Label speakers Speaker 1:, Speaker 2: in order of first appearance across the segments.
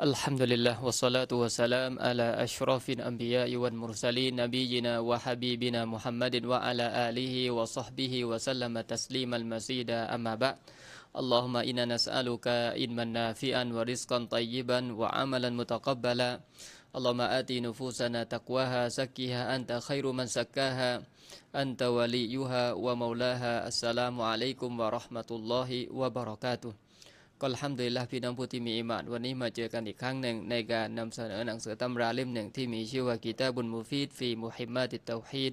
Speaker 1: الحمد لله والصلاة والسلام على أشرف الأنبياء والمرسلين نبينا وحبيبنا محمد وعلى آله وصحبه وسلم تسليما مزيدا أما بعد اللهم إنا نسألك علما نافعا ورزقا طيبا وعملا متقبلا اللهم آت نفوسنا تقواها زكها أنت خير من زكاها أنت وليها ومولاها السلام عليكم ورحمة الله وبركاته ก็ทำโดยละพี่น้องผู้ที่มีอิมานวันนี้มาเจอกันอีกครั้งหนึ่งในการนำเสนอหนังสือตำราเล่มหนึ่งที่มีชื่อว่ากีตาบุญมูฟีดฟีมุฮิมมาติตเตาฮีด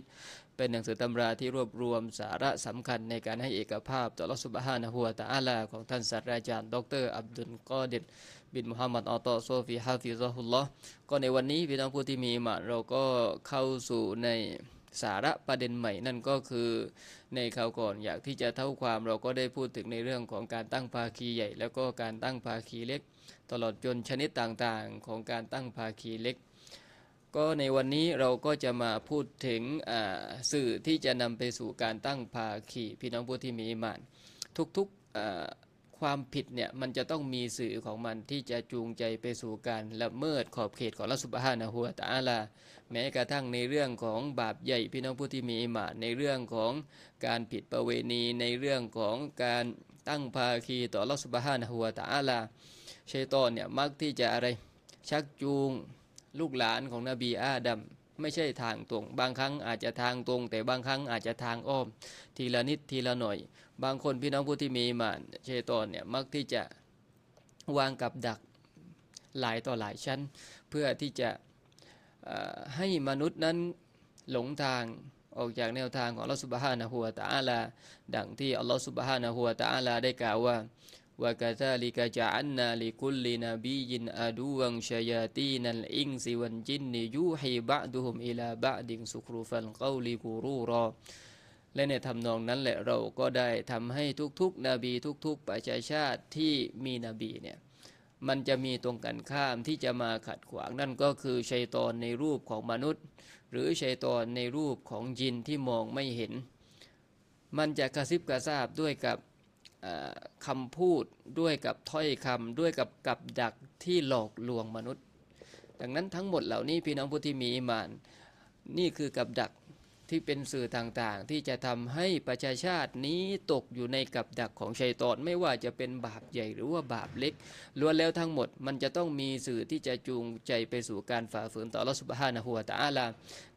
Speaker 1: เป็นหนังสือตำราที่รวบรวมสาระสำคัญในการให้เอกภาพต่อรัสุบฮานะฮัวตาอาลาของท่านศาสตราจารย์ ดร อับดุลกอดิดบินมุฮัมมัดอัลตอโซฟีฮาฟิซะฮุลลอฮ์ก็ในวันนี้พี่น้องผู้ที่มีอิมานเราก็เข้าสู่ใน สาระประเด็นใหม่นั่นก็คือในคราวก่อนอยากที่จะเท่าความเราก็ได้พูดถึงในเรื่องของการตั้งภาคีใหญ่ แล้วก็การตั้งภาคีเล็ก ตลอดจนชนิดต่างๆ ของการตั้งภาคีเล็ก ก็ในวันนี้เราก็จะมาพูดถึงสื่อที่จะนำไปสู่การตั้งภาคีพี่น้องผู้ที่มีอิมานทุกๆ ความผิดเนี่ยมันจะต้องมีสื่อของมันที่จะจูงใจไปสู่การละเมิดขอบเขตของรัสุบฮานะฮัวตาลา แม้กระทั่งในเรื่องของบาปใหญ่พี่น้องผู้ที่มีอิมาในเรื่องของการผิดประเวณีในเรื่องของการตั้งภาคีต่อรัสุบฮานะฮัวตาลาชัยตอนเนี่ยมักที่จะอะไรชักจูงลูกหลานของนบีอาดัมไม่ใช่ทางตรง บางครั้งอาจจะทางตรง แต่บางครั้งอาจจะทางอ้อม ทีละนิดทีละหน่อย บางคนพี่น้องผู้ที่มีมานเชตอนเนี่ยมักที่จะวางกับดักหลายต่อหลายชั้น เพื่อที่จะให้มนุษย์นั้นหลงทางออกจากแนวทางของอัลลอฮฺสุบฮานะฮูวาตะอาลาดังที่อัลลอฮฺสุบฮานะฮูวาตะอาลาได้กล่าวว่าวะกาซาลิกาจาอันนาลิกุลลินบียินอาดูวังชยาตีนันอิงซิวันจินนิยูฮีบะดุฮุมอิลาบะดิงสุครูฟันกอลิกูรูรอ และในทำนองนั้นแหละเราก็ได้ทำให้ทุกๆ นบีทุก ๆ ประชาชาติที่มีนบีเนี่ยมันจะมีตรงกันข้ามที่จะมาขัดขวางนั่นก็คือชัยตอนในรูปของมนุษย์ หรือชัยตอนในรูปของยินที่มองไม่เห็น มันจะกระซิบกระซาบด้วยกับคำพูดด้วยกับถ้อยคำด้วยกับกับดักที่หลอกลวงมนุษย์ ดังนั้นทั้งหมดเหล่านี้พี่น้องผู้ที่มีอิมาน นี่คือกับดัก ที่เป็นสื่อต่างๆ ที่จะทำให้ประชาชาตินี้ตกอยู่ในกับดักของชัยตอนไม่ว่าจะเป็นบาปใหญ่หรือว่าบาปเล็กล้วนแล้วทั้งหมดมันจะต้องมีสื่อที่จะจูงใจไปสู่การฝ่าฝืนต่อรัสุบฮานะฮัวตาอาลา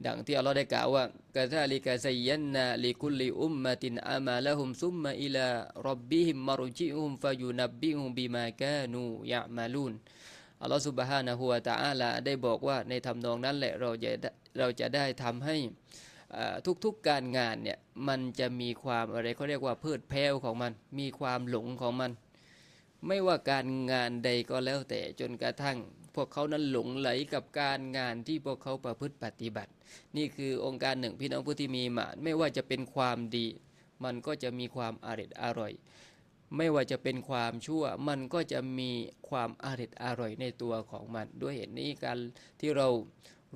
Speaker 1: ดังที่อัลลอฮ์ได้กล่าวว่ากะซาลิกะซยันนาลิคุลิอุมมะตินอามาละฮุมซุมมะอิลารับบิฮิมมารุจิอุมฟะยูนับบิฮุมบิมากานูยะมาลูนอัลลอฮ์สุบฮานะฮัวตาอาลาได้บอกว่าในทำนองนั้นแหละเราจะเราจะได้ทำให้ ทุกๆการงานเนี่ยมันจะมีความอะไรเขาเรียกว่าพืชแพ้วของมัน มีความหลงของมัน ไม่ว่าการงานใดก็แล้วแต่จนกระทั่ง พวกเขานั้นหลงไหลกับการงานที่พวกเขาประพฤติปฏิบัติ นี่คือองค์การหนึ่งพี่น้องผู้ที่มีมาไม่ว่าจะเป็นความดี มันก็จะมีความอร่อยอร่อย ไม่ว่าจะเป็นความชั่วมันก็จะมีความอร่อยอร่อยในตัวของมัน ด้วยเหตุนี้การที่เรา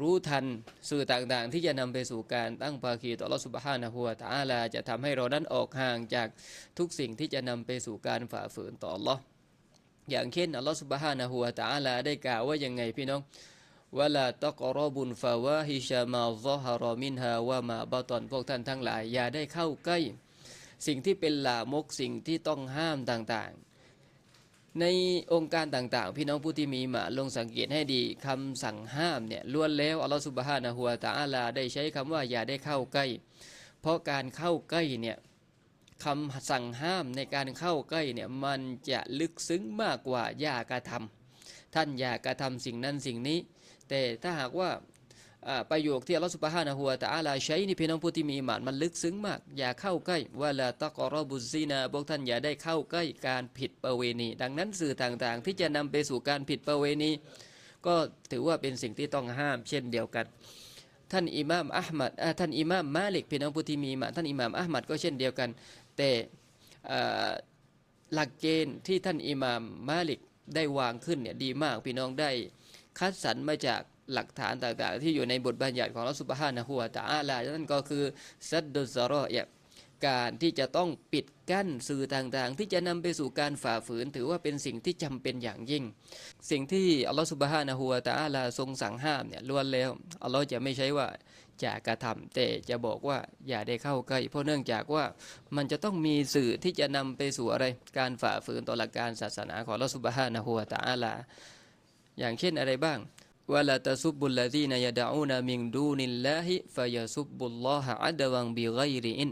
Speaker 1: รู้ทันสื่อต่างๆ ที่จะนำไปสู่การตั้งภาคีต่อรัสุบฮานะฮัวตาลา จะทำให้เรานั้นออกห่างจากทุกสิ่งที่จะนำไปสู่การฝ่าฝืนต่อลออย่างเช่นอัลลอฮฺสุบฮานะฮัวตาลาได้กล่าวว่ายังไงพี่น้องวลาตกรบุนฟาวาฮิชามาซอฮารอมินฮาวามาบาตอนพวกท่านทั้งหลายอย่าได้เข้าใกล้ สิ่งที่เป็นลามกสิ่งที่ต้องห้ามต่างๆ ในองค์การต่างๆ พี่น้องผู้ที่มีมาลงสังเกตให้ดีคำสั่งห้ามเนี่ยล้วนแล้วอัลลอฮฺสุบฮานะฮัวตาอาลาได้ใช้คำว่าอย่าได้เข้าใกล้ เพราะการเข้าใกล้เนี่ยคำสั่งห้ามในการเข้าใกล้เนี่ยมันจะลึกซึ้งมากกว่าอย่ากระทำท่านอย่ากระทำสิ่งนั้นสิ่งนี้ แต่ถ้าหากว่า ประโยคที่อัลลอฮฺสุบฮานะฮูวะตะอาลาใช้นี่พี่น้องผู้ที่มีอิมานมันลึกซึ้งมาก อย่าเข้าใกล้ว่าละตะกอรบุซีนาพวกท่านอย่าได้เข้าใกล้การผิดประเวณี ดังนั้นสื่อต่างๆ ที่จะนำไปสู่การผิดประเวณี ก็ถือว่าเป็นสิ่งที่ต้องห้าม เช่นเดียวกัน ท่านอิหม่ามอัลมัดท่านอิหม่ามมาลิกพี่น้องผู้ที่มีอิมานท่านอิหม่ามอัลมัดก็เช่นเดียวกัน แต่หลักเกณฑ์ที่ท่านอิหม่ามมาลิกได้วางขึ้นเนี่ยดีมากพี่น้องได้คัดสรรมาจาก หลักฐานต่างๆ ที่อยู่ในบทบัญญัติของรัสุบฮานะฮัวตาอาลานั่นก็คือซัดดุซารอเอะการที่จะต้องปิดกั้นสื่อต่างๆ ที่จะนำไปสู่การฝ่าฝืน ถือว่าเป็นสิ่งที่จำเป็นอย่างยิ่ง สิ่งที่อัลลอฮฺสุบฮานะฮูวตะอาลาทรงสั่งห้ามเนี่ยล้วนแล้วอัลลอฮ์จะไม่ใช่ว่าจะกระทำแต่จะบอกว่าอย่าได้เข้าใกล้เพราะเนื่องจากว่ามันจะต้องมีสื่อที่จะนำไปสู่อะไร การฝ่าฝืนต่อหลักการศาสนาของอัลลอฮฺสุบฮานะฮูวตะอาลา อย่างเช่นอะไรบ้าง วะลาตะซุบุลลาซีนยะดะอูนามิงดูนิลลาฮิฟะยะซุบุลลอฮะอัดวังบิไกริอิน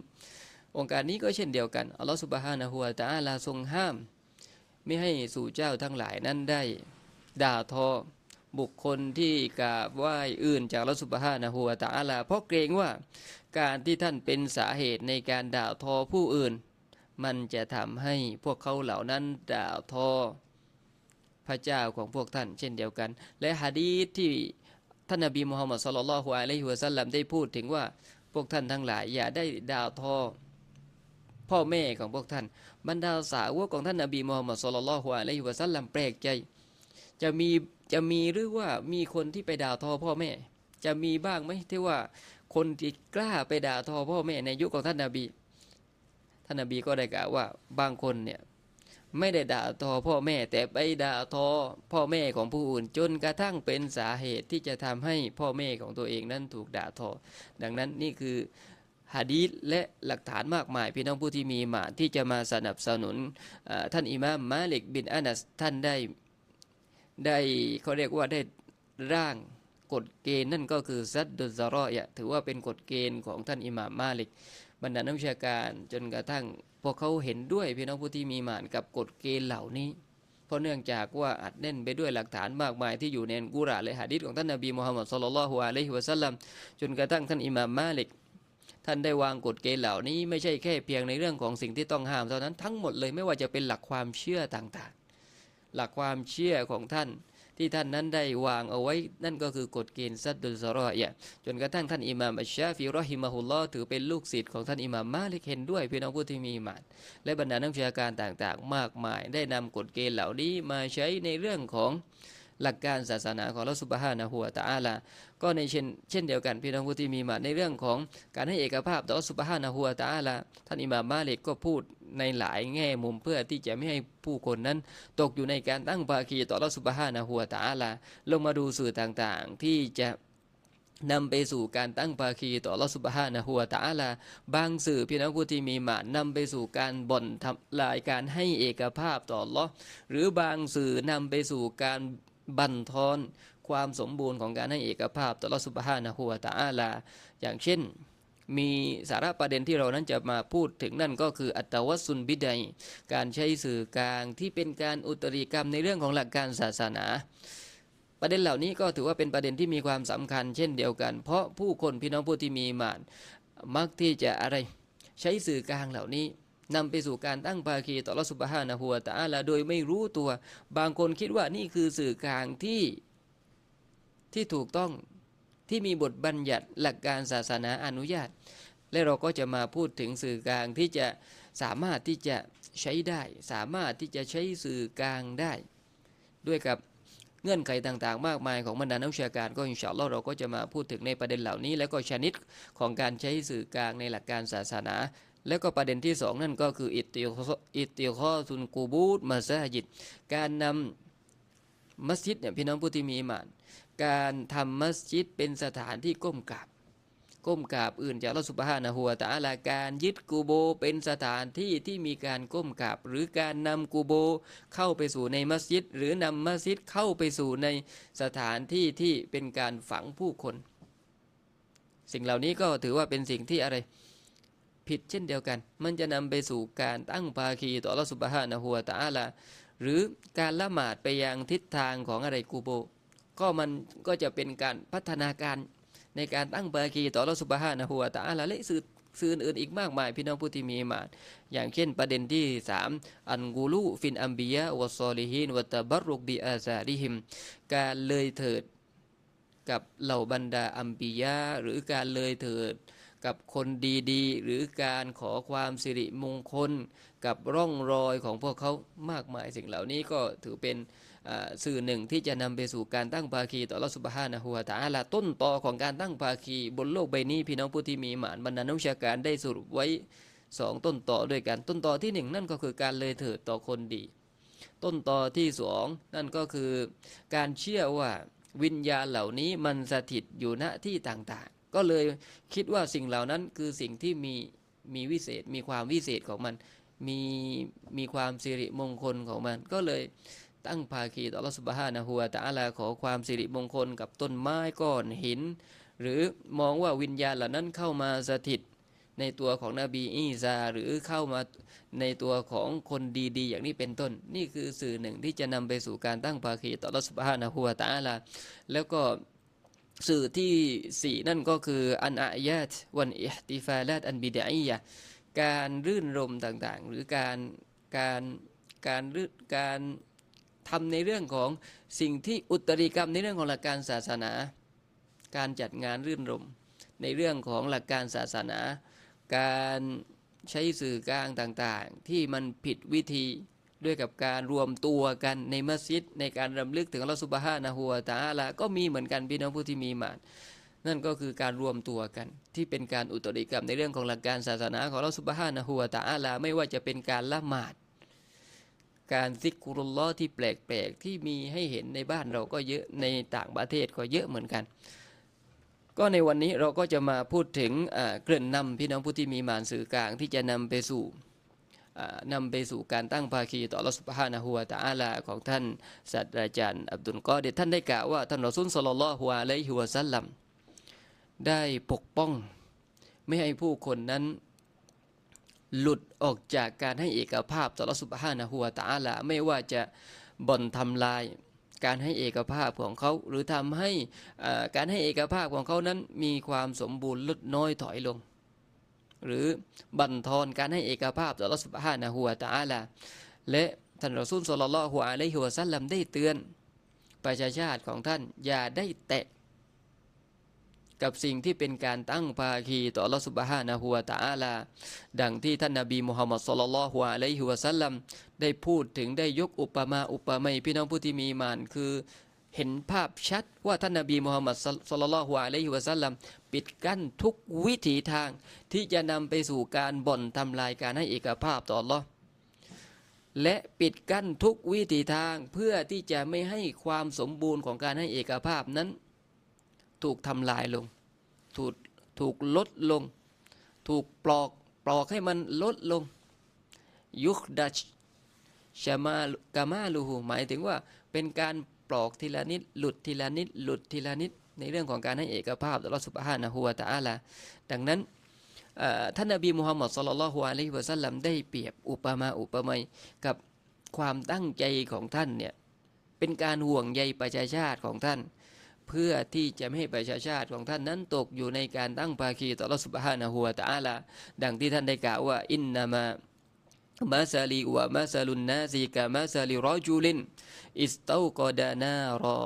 Speaker 1: องค์การนี้ก็เช่นเดียวกันอัลลอฮฺสุบฮานะฮูวะตะอาลาทรงห้าม ไม่ให้สู่เจ้าทั้งหลายนั้นได้ ด่าทอบุคคลที่กราบไหว้อื่นจากอัลลอฮฺสุบฮานะฮูวะตะอาลา เพราะเกรงว่าการที่ท่านเป็นสาเหตุในการด่าทอผู้อื่น มันจะทำให้พวกเขาเหล่านั้นด่าทอ ระเจ้าของพวกท่าน เช่นเดียวกัน และฮะดีษที่ท่านนบีมุฮัมมัดสุลลัลฮุอะลัยฮิวะสัลลัมได้พูดถึงว่าพวกท่านทั้งหลาย อย่าได้ด่าทอพ่อแม่ของพวกท่าน บรรดาสาวกของท่านนบีมุฮัมมัดสุลลัลฮุอะลัยฮิวะสัลลัมแปลกใจ จะมีจะมีหรือว่ามีคนที่ไปด่าทอพ่อแม่ จะมีบ้างไหมที่ว่าคนที่กล้าไปด่าทอพ่อแม่ในยุคของท่านนบี ท่านนบีก็ได้กล่าวว่าบางคนเนี่ย ไม่ได้ด่าทอพ่อแม่แต่ไปด่าทอพ่อแม่ของผู้อื่นจนกระทั่งเป็นสาเหตุที่จะทำให้พ่อแม่ของตัวเองนั้นถูกด่าทอ ดังนั้นนี่คือฮะดีษและหลักฐานมากมาย พี่น้องผู้ที่มีมาที่จะมาสนับสนุนท่านอิมามมาลิกบินอานัสท่านได้ได้เขาเรียกว่าได้ร่างกฎเกณฑ์นั่นก็คือซัดดุซารอยะถือว่าเป็นกฎเกณฑ์ของท่านอิหม่ามมาลิก บรรดานักวิชาการจนกระทั่งพวกเขาเห็นด้วยพี่น้องผู้ที่มีหมานกับกฎเกณฑ์เหล่านี้ เพราะเนื่องจากว่าอัดแน่นไปด้วยหลักฐานมากมายที่อยู่ในกุรอานและหะดีษของท่านนบีมุฮัมมัดสุลลัลฮุอะลัยฮิวะสัลลัมจนกระทั่งท่านอิหม่ามมาลิกท่านได้วางกฎเกณฑ์เหล่านี้ไม่ใช่แค่เพียงในเรื่องของสิ่งที่ต้องห้ามเท่านั้นทั้งหมดเลยไม่ว่าจะเป็นหลักความเชื่อต่างๆ หลักความเชื่อของท่าน ที่ท่านนั้นได้วางเอาไว้ นั่นก็คือกฎเกณฑ์ซัดดุลซารอยะจนกระทั่งท่านอิหม่ามอัชชาฟิรอฮิมะฮุลลอถือเป็นลูกศิษย์ของท่านอิหม่ามมาลิกเห็นด้วยพี่น้องผู้ที่มีมาน และบรรดานักวิชาการต่างๆ มากมาย ได้นำกฎเกณฑ์เหล่านี้มาใช้ในเรื่องของหลักการศาสนาของเราสุบฮานะฮัวตาอาลา ก็ในเช่นเช่นเดียวกันพี่น้องผู้ที่มีมาในเรื่องของการให้เอกภาพต่อสุบฮานะฮัวตาอาลา ท่านอิหม่ามมาลิกก็พูด ในหลายแง่มุมเพื่อที่จะไม่ให้ผู้คนนั้น ตกอยู่ในการตั้งภาคีต่อรัสุบฮานะหัวตาลาลงมาดูสื่อต่างๆ ที่จะนำไปสู่การตั้งภาคีต่อรัสุบฮานะหัวตาลาบางสื่อพี่น้องผู้ที่มีหมานำไปสู่การบ่นทำลายการให้เอกภาพต่อลอหรือบางสื่อนำไปสู่การบั่นทอนความสมบูรณ์ของการให้เอกภาพต่อรัสุบฮานะหัวตาลาอย่างเช่น มีสาระประเด็นที่เรานั้นจะมาพูดถึงนั่นก็คืออัตวัสุนบิดัย การใช้สื่อกลางที่เป็นการอุตริกรรมในเรื่องของหลักการศาสนา ประเด็นเหล่านี้ก็ถือว่าเป็นประเด็นที่มีความสำคัญเช่นเดียวกัน เพราะผู้คนพี่น้องผู้ที่มีมานมักที่จะอะไรใช้สื่อกลางเหล่านี้นำไปสู่การตั้งภาคีต่อรัสุบฮานะฮัวตาลาโดยไม่รู้ตัว บางคนคิดว่านี่คือสื่อกลางที่ที่ถูกต้อง ที่มีบทบัญญัติหลักการศาสนาอนุญาต และเราก็จะมาพูดถึงสื่อกลางที่จะสามารถที่จะใช้ได้ สามารถที่จะใช้สื่อกลางได้ ด้วยกับเงื่อนไขต่างๆ มากมายของบรรดานักวิชาการก็อินชาอัลลอฮ์เราก็จะมาพูดถึงในประเด็นเหล่านี้ แล้วก็ชนิดของการใช้สื่อกลางในหลักการศาสนา แล้วก็ประเด็นที่สองนั่นก็คืออิติอิติคอซุนกูบูดมาซาจิดการนำมัสยิดเนี่ยพี่น้องผู้ที่มีอิมาน การทำมัสยิดเป็นสถานที่ก้มกราบก้มกราบอื่นจากรัสุบฮานะหัวตาลาการยึดกูโบเป็นสถานที่ที่มีการก้มกราบ หรือการนำกูโบเข้าไปสู่ในมัสยิด หรือนำมัสยิดเข้าไปสู่ในสถานที่ที่เป็นการฝังผู้คน สิ่งเหล่านี้ก็ถือว่าเป็นสิ่งที่อะไร ผิดเช่นเดียวกัน มันจะนำไปสู่การตั้งภาคีต่อรัสุบฮานะหัวตาลาหรือการละหมาดไปยังทิศทางของอะไรกูโบ ก็มันก็จะเป็นการพัฒนาการในการตั้งบาคีต่อรัสุบฮานะฮัวตาอัลและสื่อสื่ออื่นอีกมากมาย พี่น้องผู้ที่มีมาอย่างเช่นประเด็นที่ 3 อันกูลูฟินอัมบียะวะซอลิฮินวะตะบรุกบิอาซาริฮิม การเลยเถิดกับเหล่าบรรดาอัมบียะหรือการเลยเถิดกับคนดีๆ หรือการขอความสิริมงคล กับร่องรอยของพวกเขามากมายสิ่งเหล่านี้ก็ถือเป็น สื่อหนึ่งที่จะนำไปสู่การตั้งภาคีต่อรัสุบฮานะฮัวตาลาต้นต่อของการตั้งภาคีบนโลกใบนี้พี่น้องผู้ที่มีหมานบรรดานักวิชาการได้สรุปไว้สองต้นต่อด้วยกันต้นต่อที่หนึ่งนั่นก็คือการเลยเถิดต่อคนดี ต้นต่อที่สองนั่นก็คือการเชื่อว่าวิญญาณเหล่านี้มันสถิตอยู่ณที่ต่างๆ ก็เลยคิดว่าสิ่งเหล่านั้นคือสิ่งที่มีมีวิเศษมีความวิเศษของมัน มีมีความสิริมงคลของมันก็เลย ตั้งภาคีต่อรัสุบฮานะฮัวตะอาลาขอความสิริมงคลกับต้นไม้ก้อนหิน หรือมองว่าวิญญาณเหล่านั้นเข้ามาสถิตในตัวของนบีอีซาหรือเข้ามาในตัวของคนดีๆ อย่างนี้เป็นต้น นี่คือสื่อหนึ่งที่จะนำไปสู่การตั้งภาคีต่อรัสุบฮานะฮัวตะอาลาแล้วก็สื่อที่สี่นั่นก็คืออันอายาตวันอิฮติฟาลาตอันบิดอียะการรื่นรมต่างๆ หรือการการการรื่นการ ทำในเรื่องของสิ่งที่อุตริกรรมในเรื่องของหลักการศาสนา การจัดงานรื่นรม ในเรื่องของหลักการศาสนา การใช้สื่อกลางต่างๆ ที่มันผิดวิธีด้วยกับการรวมตัวกันในมัสยิด ในการรำลึกถึงอัลลอฮฺสุบฮานะฮัวตาอาลาก็มีเหมือนกันพี่น้องผู้ที่มีมานนั่นก็คือการรวมตัวกัน ที่เป็นการอุตริกรรมในเรื่องของหลักการศาสนาของเราสุบฮานะฮัวตาอาลาไม่ว่าจะเป็นการละหมาด การซิกกุรุลลอที่แปลกๆ ที่มีให้เห็นในบ้านเราก็เยอะในต่างประเทศก็เยอะเหมือนกัน ก็ในวันนี้เราก็จะมาพูดถึงเกริ่นนำพี่น้องผู้ที่มีมานสื่อกลางที่จะนำไปสู่นำไปสู่การตั้งภาคีต่อรัสุบฮานะฮัวตาอาลาของท่านศาสตราจารย์อับดุลกอเดท่านได้กล่าวว่าท่านรอซุลสลลลอฮุอะลัยฮิวซัลลัมได้ปกป้อง ไม่ให้ผู้คนนั้น หลุดออกจากการให้เอกภาพต่อรัสุบฮานะฮัวตาละไม่ว่าจะบ่นทำลาย การให้เอกภาพของเขา หรือทำให้การให้เอกภาพของเขานั้นมีความสมบูรณ์ลดน้อยถอยลง หรือบั่นทอนการให้เอกภาพต่อรัสุบฮานะฮัวตาละและท่านรอซูลสุลลัลฮุอะลัยฮิวะซัลลัมได้เตือน ประชาชาติของท่านอย่าได้แตะ กับสิ่งที่เป็นการตั้งภาคีต่อลอสุบฮานะฮัวตาอาลา ดังที่ท่านนาบีมุฮัมมัดสุลลัลฮุอะลัยฮิวะสัลลัมได้พูดถึงได้ยกอุปมาอุปไมยพี่น้องผู้ที่มีมานคือเห็นภาพชัดว่าท่านนาบีมุฮัมมัดสุลลัลฮุอะลัยฮิวะสัลลัมปิดกั้นทุกวิถีทางที่จะนำไปสู่การบ่อนทำลายการให้เอกภาพต่อลอและปิดกั้นทุกวิถีทางเพื่อที่จะไม่ให้ความสมบูรณ์ของการให้เอกภาพนั้น ถูกทำลายลง ถูกถูกลดลง ถูกปลอกปลอกให้มันลดลง ยุคดัชชามากามาลูหูหมายถึงว่าเป็นการปลอกทีละนิด หลุดทีละนิด หลุดทีละนิด ในเรื่องของการให้เอกภาพต่อรัสุบฮานะฮัวตะอาลาดังนั้นท่านนบีมุฮัมมัดสุลลัลฮุอะลัยฮิวะสัลลัมได้เปรียบอุปมาอุปไมยกับความตั้งใจของท่านเนี่ยเป็นการห่วงใยประชาชาติของท่าน เพื่อที่จะไม่ให้ประชาชาติของท่านนั้นตกอยู่ในการตั้งภาคีต่อรัสุบฮานะฮัวตะอาลาดังที่ท่านได้กล่าวว่าอินนามามาซาลีวะมาซาลุนนาซีกามาซาลีรอจูลินอิสตากดานารอ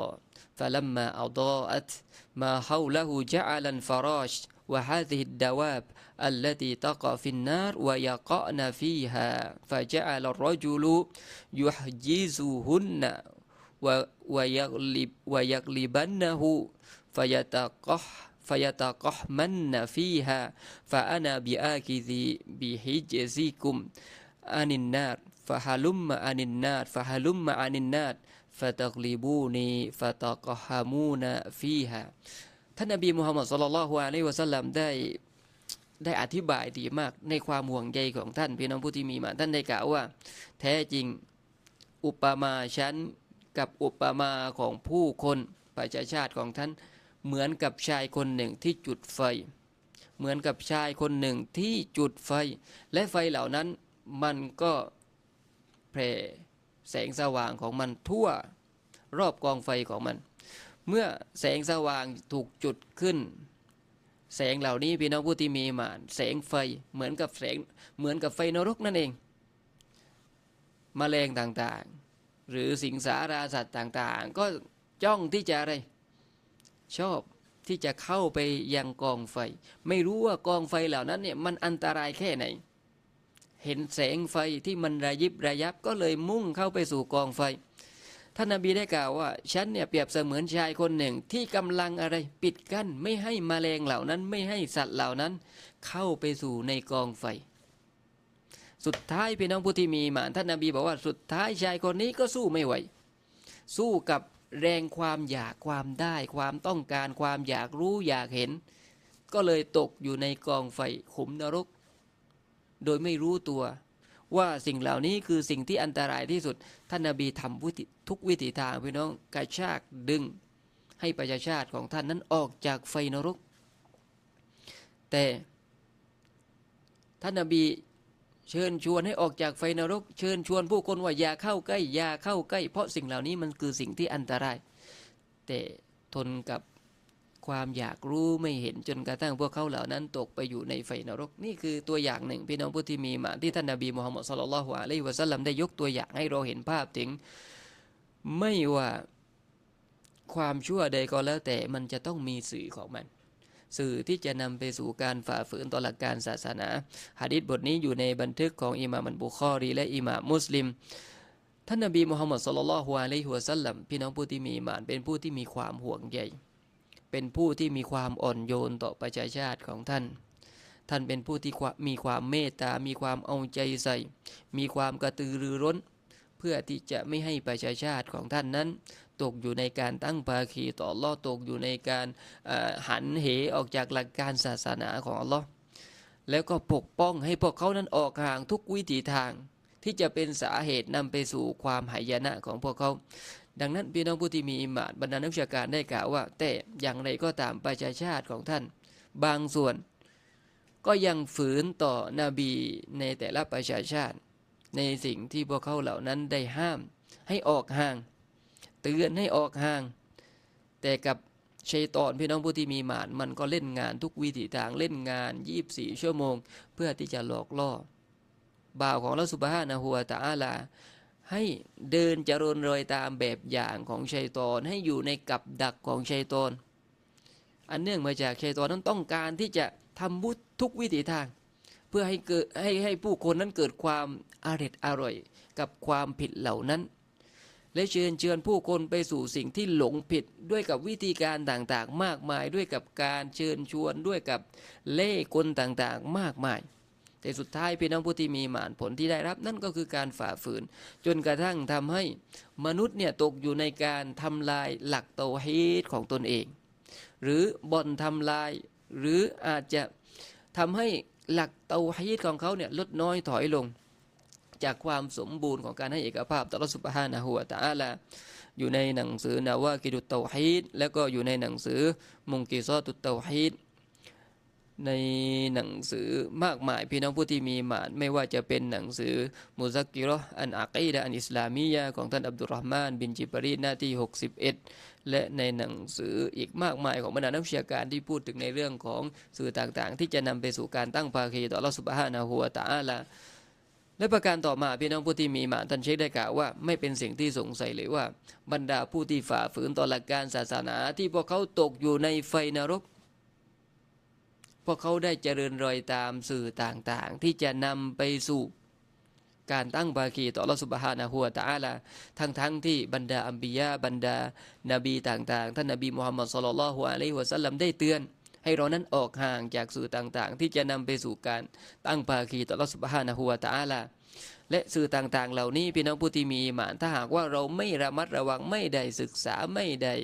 Speaker 1: فلما أضاءت ما حوله جعل الفراش وهذه الدواب التي تقع في النار ويقعن فيها فجعل الرجل يحجزهن วายักลิบวายักลิบันนะฮูฟยตะกอฟยตะกอมันนะฟีฮาฟาอานาบิอากิซีบิฮิเจซีกุมอานินนาตฟาฮาลุมมาอานินนาตฟาฮาลุมมาอานินนาตฟาตักลิบูนีฟาตักฮามูนะฟีฮาท่านนบีมุฮัมมัดสุลลัลฮวาลัยวะสัลลัมได้ได้อธิบายดีมากในความห่วงใยของท่านพี่น้องผู้ที่มีมา ท่านได้กล่าวว่า แท้จริง อุปมาฉัน กับอุปมาของผู้คนประชาชาติของท่านเหมือนกับชายคนหนึ่งที่จุดไฟ เหมือนกับชายคนหนึ่งที่จุดไฟ และไฟเหล่านั้นมันก็แผ่แสงสว่างของมันทั่วรอบกองไฟของมัน เมื่อแสงสว่างถูกจุดขึ้น แสงเหล่านี้พี่น้องผู้ที่มีมานแสงไฟเหมือนกับแสงเหมือนกับไฟนรกนั่นเองมแมลงต่างๆ หรือสิงสาราสัตว์ต่างๆ ก็จ้องที่จะอะไร ชอบที่จะเข้าไปยังกองไฟ ไม่รู้ว่ากองไฟเหล่านั้นเนี่ยมันอันตรายแค่ไหน เห็นแสงไฟที่มันระยิบระยับก็เลยมุ่งเข้าไปสู่กองไฟท่านนบีได้กล่าวว่าฉันเนี่ยเปรียบเสมือนชายคนหนึ่งที่กำลังอะไรปิดกั้นไม่ให้มแมลงเหล่านั้นไม่ให้สัตว์เหล่านั้น เข้าไปสู่ในกองไฟ สุดท้ายพี่น้องผู้ที่มีหมานท่านนบีบอกว่าสุดท้ายชายคนนี้ก็สู้ไม่ไหว สู้กับแรงความอยากความได้ ความต้องการความอยากรู้อยากเห็น ก็เลยตกอยู่ในกองไฟขุมนรก โดยไม่รู้ตัว ว่าสิ่งเหล่านี้คือสิ่งที่อันตรายที่สุด ท่านนาบีทำทุกวิถีทางพี่น้องกระชากดึง ให้ประชาชาติของท่านนั้นออกจากไฟนรก แต่ท่านนาบี เชิญชวนให้ออกจากไฟนรก เชิญชวนผู้คนว่าอย่าเข้าใกล้อย่าเข้าใกล้ เพราะสิ่งเหล่านี้มันคือสิ่งที่อันตราย แต่ทนกับความอยากรู้ไม่เห็นจนกระทั่งพวกเขาเหล่านั้นตกไปอยู่ในไฟนรก นี่คือตัวอย่างหนึ่งพี่น้องผู้ที่มีมาที่ท่านนบีมุฮัมมัดสุลลัลฮวาลัยวะสัลลัมได้ยกตัวอย่างให้เราเห็นภาพถึง ไม่ว่าความชั่วใดก็แล้วแต่มันจะต้องมีสื่อของมัน สื่อที่จะนำไปสู่การฝ่าฝืนต่อหลักการศาสนาหะดิษบทนี้อยู่ในบันทึกของอิหม่ามบุคอรี และอิหม่ามมุสลิม ท่านนบีมุฮัมมัดสุลลัลฮวาลัยฮุวสัลลัมพี่น้องผู้ที่มีมานเป็นผู้ที่มีความห่วงใยเป็นผู้ที่มีความอ่อนโยนต่อประชาชาติของท่าน ท่านเป็นผู้ที่มีความเมตตา มีความเอาใจใส่ มีความกระตือรือร้น เพื่อที่จะไม่ให้ประชาชาติของท่านนั้น ตกอยู่ในการตั้งภาคีต่ออัลลอฮ์ตกอยู่ในการหันเหออกจากหลักการศาสนาของอัลลอฮ์แล้วก็ปกป้องให้พวกเขานั้นออกห่างทุกวิถีทาง ที่จะเป็นสาเหตุนำไปสู่ความหายนะของพวกเขา ดังนั้นพี่น้องผู้ที่มีอิมานบรรดานักวิชาการได้กล่าวว่า แต่อย่างไรก็ตามประชาชาติของท่าน บางส่วน ก็ยังฝืนต่อนาบีในแต่ละประชาชาติ ในสิ่งที่พวกเขาเหล่านั้นได้ห้ามให้ออกห่าง เตือนให้ออกห่าง แต่กับชัยตอนพี่น้องผู้ที่มีหมานมันก็เล่นงานทุกวิถีทางเล่นงาน 24 ชั่วโมง เพื่อที่จะหลอกล่อ บ่าวของเราสุบฮานะฮัวตาอาลา ให้เดินจรนรอยตามแบบอย่างของชัยตอนให้อยู่ในกับดักของชัยตอน อันเนื่องมาจากชัยตอนนั้นต้องการที่จะทำบุทุกวิถีทาง เพื่อให้เกิดให้ให้ผู้คนนั้นเกิดความอร็ดอร่อย กับความผิดเหล่านั้น และเชิญเชิญผู้คนไปสู่สิ่งที่หลงผิดด้วยกับวิธีการต่างๆ มากมายด้วยกับการเชิญชวนด้วยกับเล่กลต่างๆ มากมาย แต่สุดท้ายพี่น้องผู้ที่มีหมานผลที่ได้รับนั่นก็คือการฝ่าฝืน จนกระทั่งทำให้มนุษย์เนี่ยตกอยู่ในการทำลายหลักโตฮีตของตนเอง หรือบ่อนทำลาย หรืออาจจะทำให้หลักเตาฮีตของเขาเนี่ยลดน้อยถอยลง จากความสมบูรณ์ของการให้เอกภาพต่อรัสุบฮานะฮัวตาลาอยู่ในหนังสือนาวากิดุตเตาฮีดแล้วก็อยู่ในหนังสือมุงกิซอตุตเตาฮีดในหนังสือมากมายพี่น้องผู้ที่มีหมานไม่ว่าจะเป็นหนังสือมุซักกิรออันอักีดะอันอิสลามียะของท่านอับดุลรหมาน บินจิบรีหน้าที่ 61 และในหนังสืออีกมากมายของบรรดานักวิชาการที่พูดถึงในเรื่องของสื่อต่างๆ ที่จะนำไปสู่การตั้งภาคีต่อรัสุบฮานะฮัวตาลา และประการต่อมาพี่น้องผู้ที่มีมาท่านเชคได้กล่าวว่า ไม่เป็นสิ่งที่สงสัยเลยว่า บรรดาผู้ที่ฝ่าฝืนต่อหลักการศาสนาที่พวกเขาตกอยู่ในไฟนรก พวกเขาได้เจริญรอยตามสื่อต่างๆ ที่จะนำไปสู่การตั้งบาคีต่อรัสุบฮานะฮัวตาลาทั้งๆทที่บรรดาอัมบียาบรรดานาบีต่างๆ ท่านนบีมุฮัมมัดสุลลัลฮุอะลัยฮิวะสัลลัมได้เตือน ให้เรานั้นออกห่างจากสื่อต่างๆ ที่จะนำไปสู่การตั้งภาคีต่อรัสุบฮานะฮัวตาลาและสื่อต่างๆ เหล่านี้พี่น้องผู้ที่มีหมานถ้าหากว่าเราไม่ระมัดระวังไม่ได้ศึกษาไม่ได้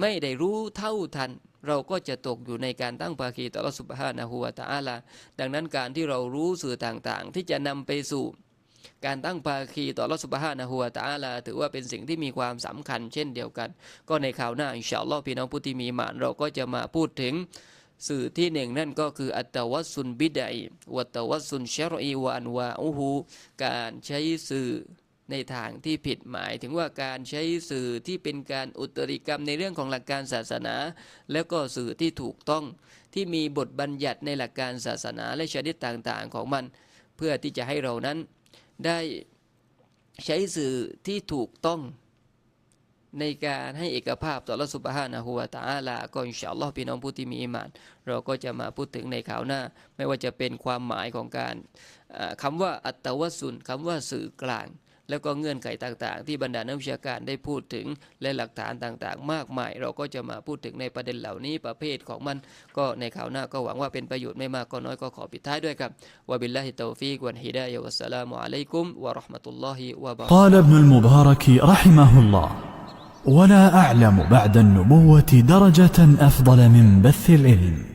Speaker 1: ไม่ได้รู้เท่าทัน เราก็จะตกอยู่ในการตั้งภาคีต่อรัสุบฮานะฮัวตาลาดังนั้นการที่เรารู้สื่อต่างๆ ที่จะนำไปสู่ การตั้งภาคีต่อรัสุบฮานะฮัวตาลา ถือว่าเป็นสิ่งที่มีความสำคัญเช่นเดียวกัน ก็ในข่าวหน้าอินชาอัลลอฮ์พี่น้องผู้ที่มีมานเราก็จะมาพูดถึงสื่อที่หนึ่งนั่นก็คืออัตวัสุนบิดัยวัตวัสุนชรอีวานวาอูฮูการใช้สื่อในทางที่ผิดหมายถึงว่าการใช้สื่อที่เป็นการอุตริกรรมในเรื่องของหลักการศาสนา แล้วก็สื่อที่ถูกต้องที่มีบทบัญญัติในหลักการศาสนาและชนิดต่างๆของมัน เพื่อที่จะให้เรานั้น ได้ใช้สื่อที่ถูกต้องในการให้เอกภาพต่อรัสุบฮานะฮัวตาลาก็อินชาอัลลอฮ์พี่น้องผู้ที่มีอิมาน เราก็จะมาพูดถึงในข่าวหน้า ไม่ว่าจะเป็นความหมายของการคำว่าอัตตวสุนคำว่าสื่อกลาง แล้วก็เงื่อนไขต่างๆ ที่บรรดานักวิชาการได้พูดถึงและหลักฐานต่างๆ มากมาย เราก็จะมาพูดถึงในประเด็นเหล่านี้ประเภทของมัน ก็ในข่าวหน้าก็หวังว่าเป็นประโยชน์ไม่มากก็น้อยก็ขอปิดท้ายด้วยครับวะบิลลาฮิตอฟีกวันฮิดายะวัสสลามุอะลัยกุมวะเราะห์มะตุลลอฮิวะบะเราะกาตุฮ์
Speaker 2: قال ابن المبارك رحمه الله ولا اعلم بعد النبوه درجه افضل من بث العلم